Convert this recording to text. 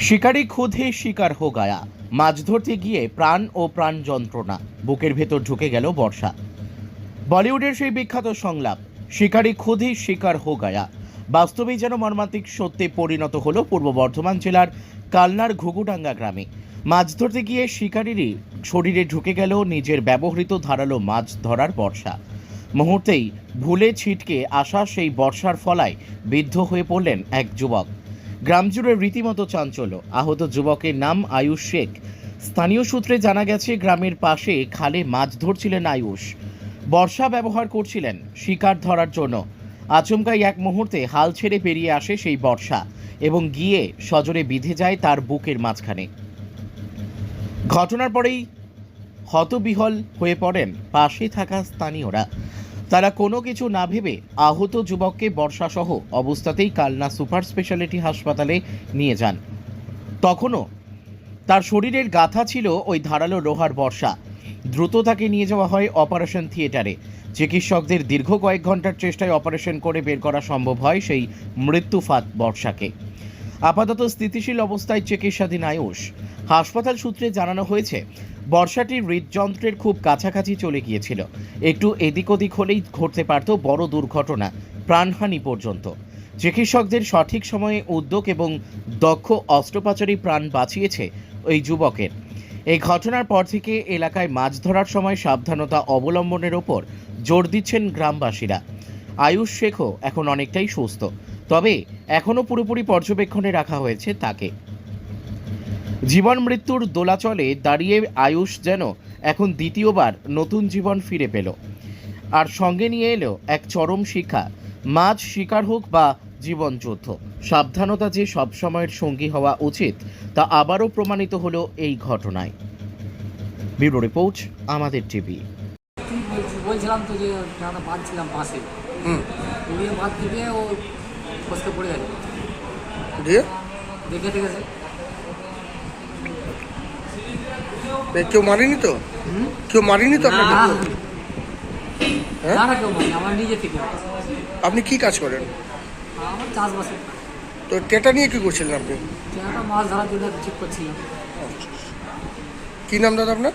শিকারি ক্ষুধে শিকার হো গায়া। মাছ ধরতে গিয়ে প্রাণ ও প্রাণ যন্ত্রণা। বুকের ভেতর ঢুকে গেল বর্ষা। বলিউডের সেই বিখ্যাত সংলাপ, শিকারি ক্ষুধে শিকার হো গায়া। বাস্তবেই যেন মর্মান্তিক সত্যে পরিণত হলো পূর্ব বর্ধমান জেলার কালনার ঘুঘুডাঙ্গা গ্রামে। মাছ ধরতে গিয়ে শিকারিরই শরীরে ঢুকে গেল নিজের ব্যবহৃত ধারালো মাছ ধরার বর্ষা। মুহূর্তেই ভুলে ছিটকে আসা সেই বর্ষার ফলায় বিদ্ধ হয়ে পড়লেন এক যুবক। গ্রাম জুড়ে রীতিমতো চাঞ্চল্য। আহত যুবকের নাম আয়ুষ শেখ। স্থানীয় সূত্রে জানা গেছে, গ্রামের পাশে খালে মাছ ধরছিলেন আয়ুষ। বর্ষা ব্যবহার করছিলেন, শিকার ধরার জন্য। আচমকাই এক মুহূর্তে হাল ছেড়ে পেরিয়ে আসে সেই বর্ষা এবং গিয়ে সজোরে বিঁধে যায় তার বুকের মাঝখানে। ঘটনার পরেই হতবিহল হয়ে পড়েন পাশে থাকা স্থানীয়রা। তারা কোনো কিছু না ভেবে আহত যুবককে বর্ষাসহ অবস্থাতেই কালনা সুপার স্পেশালিটি হাসপাতালে নিয়ে যান। তখনও তার শরীরের গাথা ছিল ওই ধারালো লোহার বর্ষা। দ্রুত তাকে নিয়ে যাওয়া হয় অপারেশন থিয়েটারে। চিকিৎসকদের দীর্ঘ কয়েক ঘণ্টার চেষ্টায় অপারেশন করে বের করা সম্ভব হয় সেই মৃত্যুফাত বর্ষাকে। আপাতত স্থিতিশীল অবস্থায় চিকিৎসাধীন আয়ুষ। হাসপাতাল সূত্রে জানানো হয়েছে বর্ষাটির হৃদযন্ত্রের খুব কাছাকাছি চলে গিয়েছিল। একটু এদিক ওদিক হলেই ঘটতে পারত বড় দুর্ঘটনা, প্রাণহানি পর্যন্ত। চিকিৎসকদের সঠিক সময়ে উদ্যোগ এবং দক্ষ অস্ত্রোপচারী প্রাণ বাঁচিয়েছে ওই যুবকের। এই ঘটনার পর থেকে এলাকায় মাছ ধরার সময় সাবধানতা অবলম্বনের ওপর জোর দিচ্ছেন গ্রামবাসীরা। আয়ুষ শেখও এখন অনেকটাই সুস্থ। তবে এখনও পুরোপুরি পর্যবেক্ষণে রাখা হয়েছে তাকে। জীবন মৃত্যুর দোলাচলে দাঁড়িয়ে আয়ুষ যেন এখন দ্বিতীয়বার নতুন জীবন ফিরে পেল। আর সঙ্গে নিয়ে এলো এক চরম শিক্ষা মাছ শিকার হোক বা জীবন যুদ্ধ। সাবধানতা যে সবসময়ের সঙ্গী হওয়া উচিত তা আবারও প্রমাণিত হলো এই ঘটনায়। ব্যুরো রিপোর্ট আমাদের টিভি। বলছিলাম তো যে বাঁধছিলাম বাঁধ থেকে ও ফসকে পড়ে গেছে দিয়ে? দেখে দেখেছে এ, কেউ মারেনি তো? কেউ মারেনি তো আপনাকে? হ্যাঁ? কেউ আমার নিজে থেকে আপনি কি কাজ করেন? আমার চাষবাসে। তো টেটা নিয়ে কি করছিলেন আপনি? একটা মাছ ধরার জন্য ঠিক করছিলাম। কি নাম দাদা আপনার?